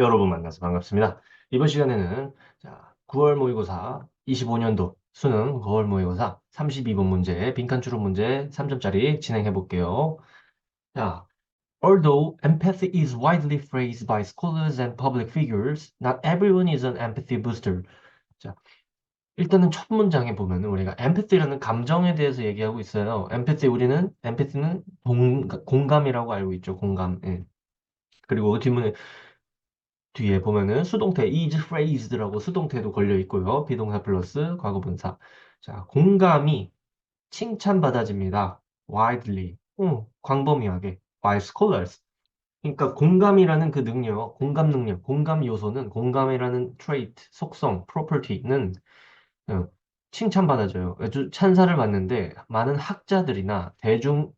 여러분 만나서 반갑습니다. 이번 시간에는 자, 9월 모의고사 25년도 수능 9월 모의고사 32번 문제, 빈칸 추론 문제 3점짜리 진행해 볼게요. 자, although empathy is widely praised by scholars and public figures, not everyone is an empathy booster. 자, 일단은 첫 문장에 보면 우리가 empathy라는 감정에 대해서 얘기하고 있어요. empathy 우리는 empathy는 동, 공감이라고 알고 있죠. 공감. 예. 그리고 뒷문에 뒤에 보면은 수동태 is phrased라고 수동태도 걸려 있고요. 비동사 플러스 과거분사. 자, 공감이 칭찬받아집니다. widely. 응, 광범위하게. by scholars. 그러니까 공감이라는 그 능력, 공감 능력, 공감 요소는 공감이라는 trait, 속성, property는 어, 칭찬받아져요. 아주 찬사를 받는데 많은 학자들이나 대중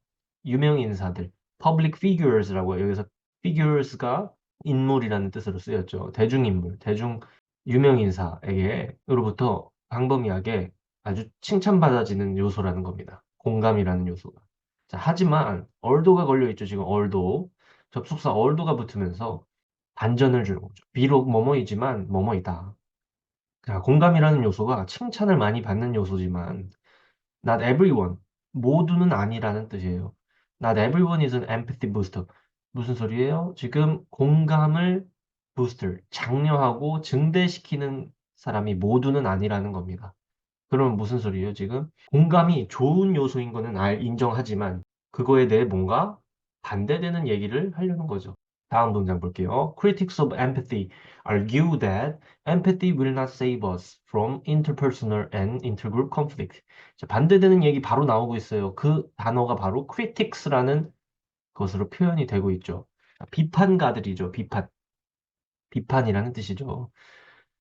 유명 인사들, public figures라고. 여기서 figures가 인물이라는 뜻으로 쓰였죠. 대중인물, 대중 유명인사에게로부터 광범위하게 아주 칭찬받아지는 요소라는 겁니다. 공감이라는 요소가. 자, 하지만 얼도가 걸려있죠. 지금 얼도. 접속사 얼도가 붙으면서 반전을 주는 거죠. 비록 뭐뭐이지만 뭐뭐이다. 자, 공감이라는 요소가 칭찬을 많이 받는 요소지만 not everyone, 모두는 아니라는 뜻이에요. Not everyone is an empathy booster. 무슨 소리예요? 지금 공감을 부스터, 장려하고 증대시키는 사람이 모두는 아니라는 겁니다. 그러면 무슨 소리예요, 지금? 공감이 좋은 요소인 거는 알, 인정하지만 그거에 대해 뭔가 반대되는 얘기를 하려는 거죠. 다음 문장 볼게요. Critics of empathy argue that empathy will not save us from interpersonal and intergroup conflict. 자, 반대되는 얘기 바로 나오고 있어요. 그 단어가 바로 critics라는 것으로 표현이 되고 있죠. 비판가들이죠. 비판. 비판이라는 뜻이죠.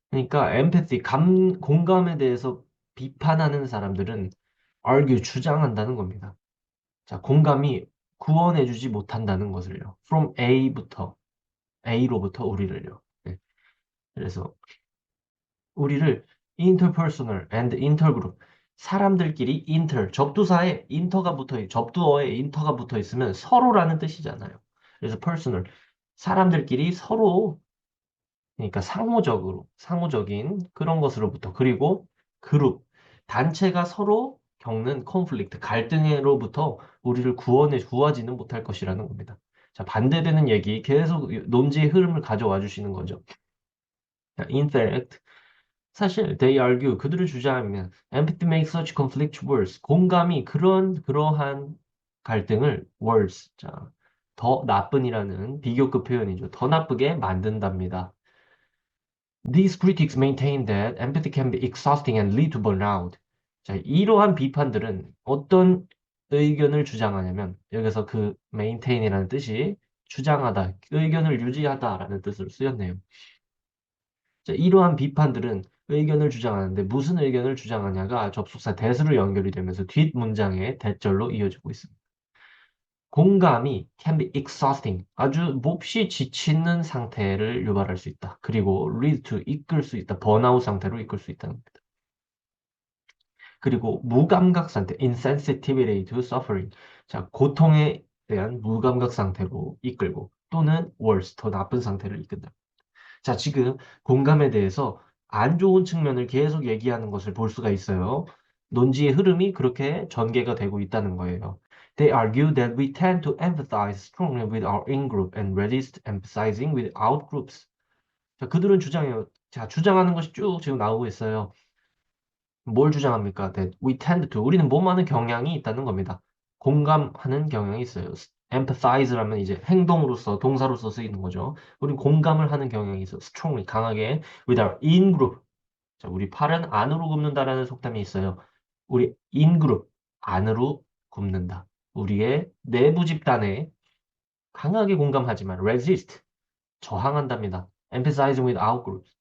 그러니까 empathy, 감, 공감에 대해서 비판하는 사람들은 argue, 주장한다는 겁니다. 자, 공감이 구원해주지 못한다는 것을요. from A부터, A로부터 우리를요. 네. 그래서 우리를 interpersonal and intergroup, 사람들끼리 인터, 접두사에 인터가 붙어, 접두어에 인터가 붙어 있으면 서로라는 뜻이잖아요. 그래서 personal, 사람들끼리 서로, 그러니까 상호적으로, 상호적인 그런 것으로부터, 그리고 그룹, 단체가 서로 겪는 컨플릭트, 갈등으로부터 우리를 구원해, 구하지는 못할 것이라는 겁니다. 자, 반대되는 얘기, 계속 논지의 흐름을 가져와 주시는 거죠. In fact, 사실 they argue 그들을 주장하면 empathy makes such conflict worse. 공감이 그런 그러한 갈등을 worse. 자, 더 나쁜이라는 비교급 표현이죠. 더 나쁘게 만든답니다. These critics maintain that empathy can be exhausting and lead to burnout. 자, 이러한 비판들은 어떤 의견을 주장하냐면 여기서 그 maintain이라는 뜻이 주장하다, 의견을 유지하다라는 뜻으로 쓰였네요. 자, 이러한 비판들은 의견을 주장하는데 무슨 의견을 주장하냐가 접속사 대수로 연결이 되면서 뒷 문장의 대절로 이어지고 있습니다. 공감이 can be exhausting, 아주 몹시 지치는 상태를 유발할 수 있다. 그리고 lead to, 이끌 수 있다. 번아웃 상태로 이끌 수 있다는 겁니다. 그리고 무감각 상태, insensitivity to suffering. 자, 고통에 대한 무감각 상태로 이끌고 또는 worse, 더 나쁜 상태를 이끈다. 자, 지금 공감에 대해서 안 좋은 측면을 계속 얘기하는 것을 볼 수가 있어요. 논지의 흐름이 그렇게 전개가 되고 있다는 거예요. They argue that we tend to empathize strongly with our in-group and resist emphasizing with out-groups. 자, 그들은 주장해요. 자, 주장하는 것이 쭉 지금 나오고 있어요. 뭘 주장합니까? That we tend to. 우리는 뭐하는 경향이 있다는 겁니다. 공감하는 경향이 있어요. Empathize라면 이제 행동으로서 동사로서 쓰이는 거죠. 우리 공감을 하는 경향이 있어. strongly 강하게 with our in group. 자, 우리 팔은 안으로 굽는다라는 속담이 있어요. 우리 in group 안으로 굽는다. 우리의 내부 집단에 강하게 공감하지만 resist 저항한답니다. emphasizing with out groups.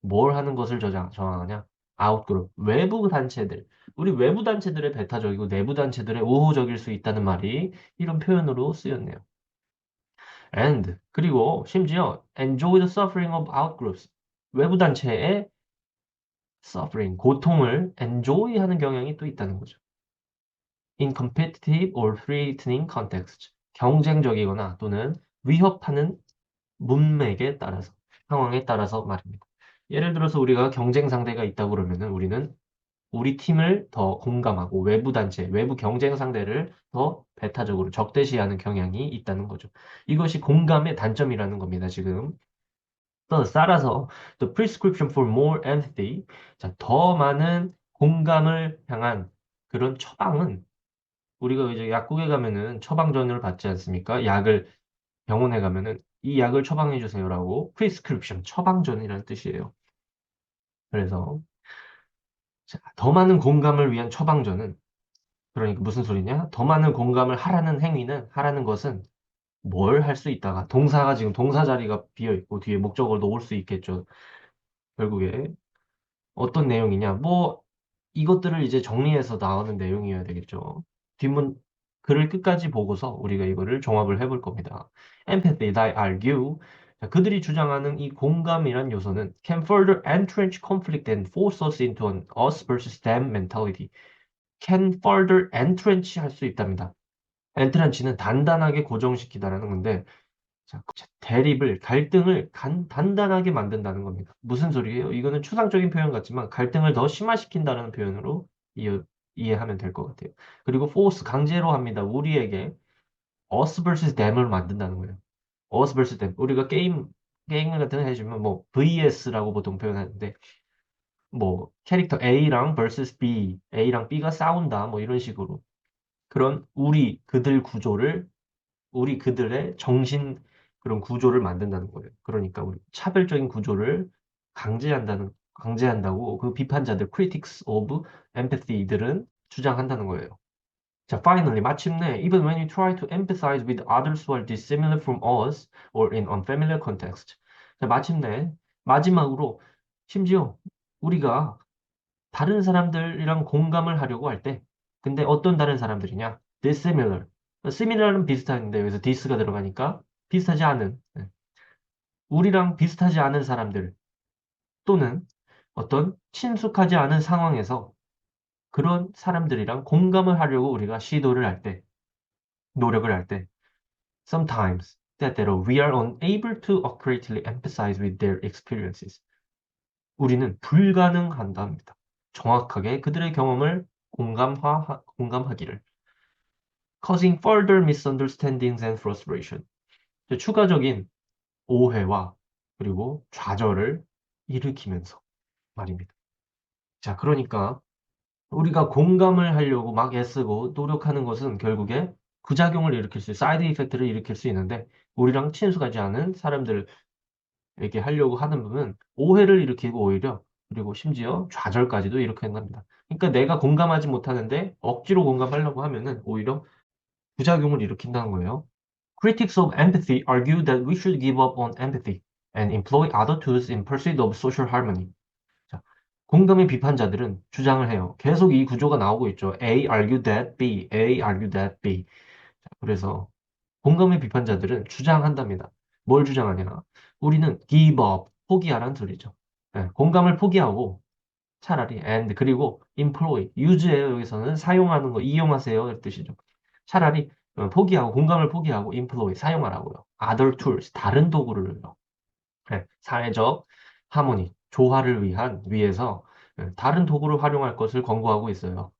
뭘 하는 것을 저장, 저항하냐? 아웃그룹, 외부 단체들, 우리 외부 단체들의 배타적이고 내부 단체들의 우호적일 수 있다는 말이 이런 표현으로 쓰였네요. and 그리고 심지어 enjoy the suffering of outgroups 외부 단체의 suffering 고통을 enjoy 하는 경향이 또 있다는 거죠. in competitive or threatening context 경쟁적이거나 또는 위협하는 문맥에 따라서 상황에 따라서 말입니다. 예를 들어서 우리가 경쟁 상대가 있다고 그러면은 우리는 우리 팀을 더 공감하고 외부 단체, 외부 경쟁 상대를 더 배타적으로 적대시하는 경향이 있다는 거죠. 이것이 공감의 단점이라는 겁니다, 지금. 또 따라서 the prescription for more empathy, 자, 더 많은 공감을 향한 그런 처방은 우리가 이제 약국에 가면은 처방전을 받지 않습니까? 약을 병원에 가면은 이 약을 처방해 주세요라고 prescription 처방전이라는 뜻이에요. 그래서 자, 더 많은 공감을 위한 처방전은 그러니까 무슨 소리냐? 더 많은 공감을 하라는 행위는 하라는 것은 뭘 할 수 있다가 동사가 지금 동사 자리가 비어 있고 뒤에 목적어도 올수 있겠죠. 결국에 어떤 내용이냐? 뭐 이것들을 이제 정리해서 나오는 내용이어야 되겠죠. 뒷문 글을 끝까지 보고서 우리가 이거를 종합을 해볼 겁니다. Empathy, they argue. 자, 그들이 주장하는 이 공감이란 요소는 can further entrench conflict and force us into an us versus them mentality. can further entrench 할 수 있답니다. entrench는 단단하게 고정시키다라는 건데 자, 대립을, 갈등을 간, 단단하게 만든다는 겁니다. 무슨 소리예요? 이거는 추상적인 표현 같지만 갈등을 더 심화시킨다는 표현으로 이해, 이해하면 될 것 같아요. 그리고 force, 강제로 합니다. 우리에게 us vs them을 만든다는 거예요. Us vs them. 우리가 게임, 게임 같은 거 해주면 뭐 vs라고 보통 표현하는데 뭐 캐릭터 A랑 vs B, A랑 B가 싸운다 뭐 이런 식으로 그런 우리, 그들 구조를 우리 그들의 정신 그런 구조를 만든다는 거예요. 그러니까 우리 차별적인 구조를 강제한다는 강제한다고 그 비판자들 critics of empathy들은 주장한다는 거예요. 자, finally 마침내 even when you try to empathize with others who are dissimilar from us or in unfamiliar context. 자, 마침내 마지막으로 심지어 우리가 다른 사람들이랑 공감을 하려고 할 때 근데 어떤 다른 사람들이냐? dissimilar. similar은 비슷한데 여기서 this가 들어가니까 비슷하지 않은 네. 우리랑 비슷하지 않은 사람들 또는 어떤 친숙하지 않은 상황에서 그런 사람들이랑 공감을 하려고 우리가 시도를 할 때, 노력을 할 때, sometimes, 때때로 we are unable to accurately empathize with their experiences. 우리는 불가능한다 합니다. 정확하게 그들의 경험을 공감화, 공감하기를. causing further misunderstandings and frustration. 추가적인 오해와 그리고 좌절을 일으키면서 말입니다. 자, 그러니까 우리가 공감을 하려고 막 애쓰고 노력하는 것은 결국에 부작용을 일으킬 수, 사이드 이펙트를 일으킬 수 있는데 우리랑 친숙하지 않은 사람들에게 하려고 하는 부분 오해를 일으키고 오히려 그리고 심지어 좌절까지도 일으킨답니다. 그러니까 내가 공감하지 못하는데 억지로 공감하려고 하면은 오히려 부작용을 일으킨다는 거예요. Critics of empathy argue that we should give up on empathy and employ other tools in pursuit of social harmony. 자, 공감의 비판자들은 주장을 해요. 계속 이 구조가 나오고 있죠. A argue that B, A argue that B. 자, 그래서 공감의 비판자들은 주장한답니다. 뭘 주장하냐? 우리는 give up, 포기하라는 소리죠. 네, 공감을 포기하고 차라리 and 그리고 employ, use예요. 여기서는 사용하는 거, 이용하세요. 이 뜻이죠. 차라리 어, 포기하고 공감을 포기하고 employ 사용하라고요. other tools 다른 도구를요. 네, 사회적 하모니 조화를 위한 위해서 네, 다른 도구를 활용할 것을 권고하고 있어요.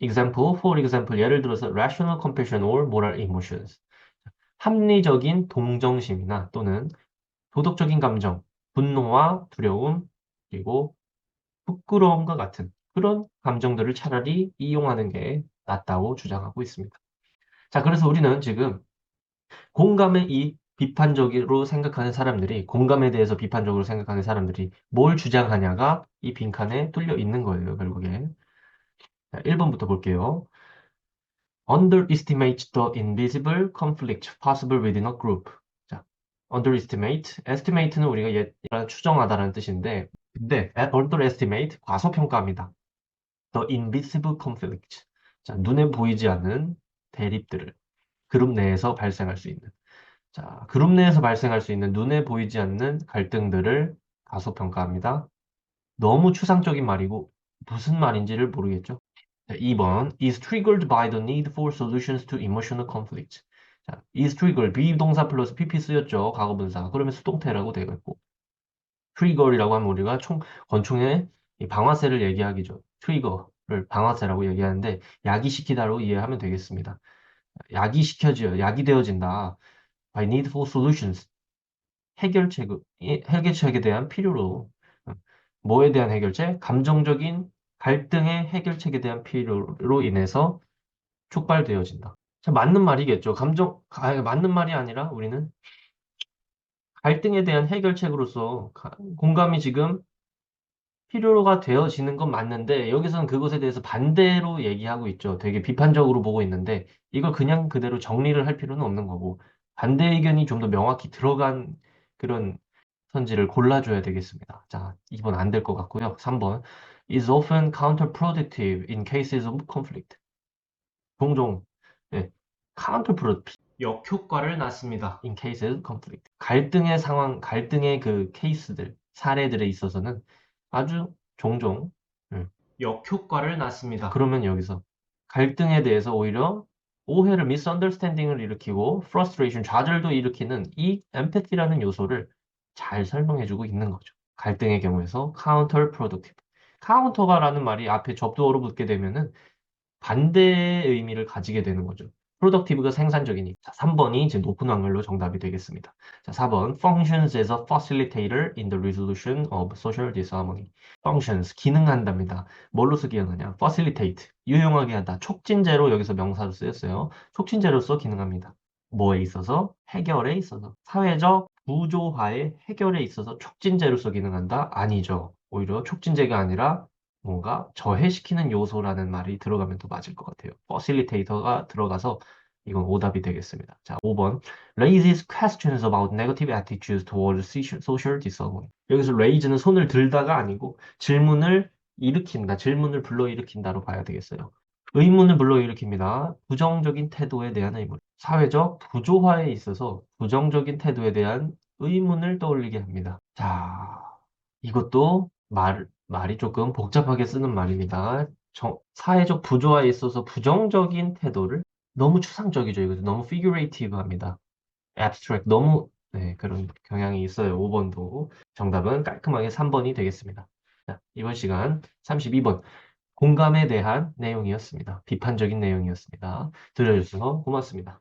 example, for example 예를 들어서 rational compassion or moral emotions 합리적인 동정심이나 또는 도덕적인 감정, 분노와 두려움 그리고 부끄러움과 같은 그런 감정들을 차라리 이용하는 게 낫다고 주장하고 있습니다. 자, 그래서 우리는 지금 공감의 이 비판적으로 생각하는 사람들이, 공감에 대해서 비판적으로 생각하는 사람들이 뭘 주장하냐가 이 빈칸에 뚫려 있는 거예요, 결국에. 자, 1번부터 볼게요. underestimate the invisible conflict possible within a group. 자, underestimate, estimate는 우리가 예, 추정하다라는 뜻인데, 근데 underestimate 과소평가합니다. the invisible conflict. 자, 눈에 보이지 않는 대립들을 그룹 내에서 발생할 수 있는 자, 그룹 내에서 발생할 수 있는 눈에 보이지 않는 갈등들을 가소평가합니다. 너무 추상적인 말이고 무슨 말인지를 모르겠죠. 자, 2번 is triggered by the need for solutions to emotional conflict. 자, is triggered 비동사 플러스 pp 쓰였죠. 과거분사. 그러면 수동태라고 되어 있고 트리거이라고 하면 우리가 총, 권총의 이 방아쇠를 얘기하기죠. 트리거를 방아쇠라고 얘기하는데 야기시키다로 이해하면 되겠습니다. 야기시켜져, 야기되어진다. By needful solutions. 해결책, 이 해결책에 대한 필요로. 어, 뭐에 대한 해결책? 감정적인 갈등의 해결책에 대한 필요로 인해서 촉발되어진다. 자, 맞는 말이겠죠. 감정, 아, 맞는 말이 아니라 우리는 갈등에 대한 해결책으로서 가- 공감이 지금 필요가 되어지는 건 맞는데 여기서는 그것에 대해서 반대로 얘기하고 있죠. 되게 비판적으로 보고 있는데 이걸 그냥 그대로 정리를 할 필요는 없는 거고 반대 의견이 좀 더 명확히 들어간 그런 선지를 골라줘야 되겠습니다. 자, 2번 안 될 것 같고요. 3번 is often counterproductive in cases of conflict. 종종 네, counterproductive 역효과를 낳습니다. in cases of conflict. 갈등의 상황, 갈등의 그 케이스들, 사례들에 있어서는 아주 종종 음, 역효과를 낳습니다. 그러면 여기서 갈등에 대해서 오히려 오해를 misunderstanding을 일으키고 frustration, 좌절도 일으키는 이 empathy라는 요소를 잘 설명해주고 있는 거죠. 갈등의 경우에서 counterproductive. counter가라는 말이 앞에 접두어로 붙게 되면은 반대의 의미를 가지게 되는 거죠. Productive가 생산적이니까. 자, 3번이 지금 높은 확률로 정답이 되겠습니다. 자, 4번 functions as a facilitator in the resolution of social disharmony. functions 기능한답니다. 뭘로서 기능하냐? facilitate 유용하게 하다. 촉진제로 여기서 명사로 쓰였어요. 촉진제로서 기능합니다. 뭐에 있어서? 해결에 있어서. 사회적 구조화의 해결에 있어서 촉진제로서 기능한다? 아니죠. 오히려 촉진제가 아니라 뭔가 저해시키는 요소라는 말이 들어가면 더 맞을 것 같아요. facilitator가 들어가서 이건 오답이 되겠습니다. 자, 5번. raises questions about negative attitudes towards social disharmony. 여기서 raise는 손을 들다가 아니고 질문을 일으킨다. 질문을 불러일으킨다로 봐야 되겠어요. 의문을 불러일으킵니다. 부정적인 태도에 대한 의문. 사회적 부조화에 있어서 부정적인 태도에 대한 의문을 떠올리게 합니다. 자, 이것도 말, 말이 조금 복잡하게 쓰는 말입니다. 정- 사회적 부조화에 있어서 부정적인 태도를 너무 추상적이죠. 이거 너무 figurative합니다. abstract 너무 네, 그런 경향이 있어요. 5번도 정답은 깔끔하게 3번이 되겠습니다. 자, 이번 시간 32번 공감에 대한 내용이었습니다. 비판적인 내용이었습니다. 들려주셔서 고맙습니다.